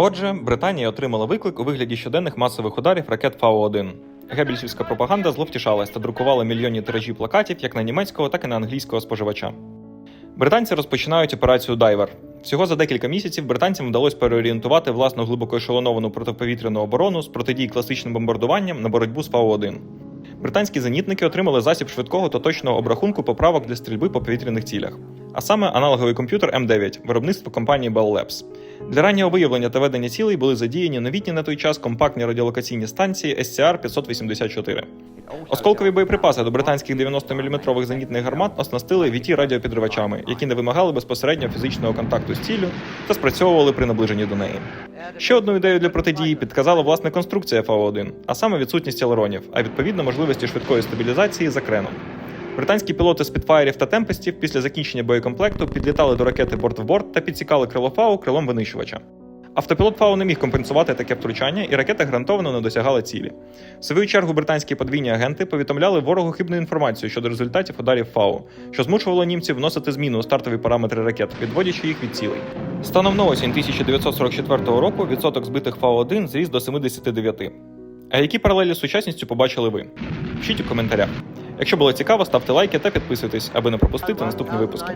Отже, Британія отримала виклик у вигляді щоденних масових ударів ракет Фау-1. Геббельсівська пропаганда зловтішалась та друкувала мільйонні тиражі плакатів як на німецького, так і на англійського споживача. Британці розпочинають операцію Дайвер. Всього за декілька місяців британцям вдалося переорієнтувати власну глибоко ешелоновану протиповітряну оборону з протидії класичним бомбардуванням на боротьбу з Фау-1. Британські зенітники отримали засіб швидкого та точного обрахунку поправок для стрільби по повітряних цілях, а саме аналоговий комп'ютер М9 виробництва компанії Bell Labs. Для раннього виявлення та ведення цілей були задіяні новітні на той час компактні радіолокаційні станції SCR 584. Осколкові боєприпаси до британських 90-мм зенітних гармат оснастили VT радіопідривачами, які не вимагали безпосередньо фізичного контакту з ціллю та спрацьовували при наближенні до неї. Ще одну ідею для протидії підказала власне конструкція Фау-1, а саме відсутність елеронів, а відповідно можливості швидкої стабілізації за креном. Британські пілоти спідфаєрів та темпестів після закінчення боєкомплекту підлітали до ракети борт в борт та підсікали крило Фау крилом винищувача. Автопілот Фау не міг компенсувати таке втручання, і ракета гарантовано не досягала цілі. В свою чергу британські подвійні агенти повідомляли ворогу хибну інформацію щодо результатів ударів Фау, що змушувало німців вносити зміну у стартові параметри ракет, відводячи їх від цілей. Станом на осінь 1944 року відсоток збитих Фау-1 зріс до 79. А які паралелі з сучасністю побачили ви? Пишіть у коментарях. Якщо було цікаво, ставте лайки та підписуйтесь, аби не пропустити наступні випуски.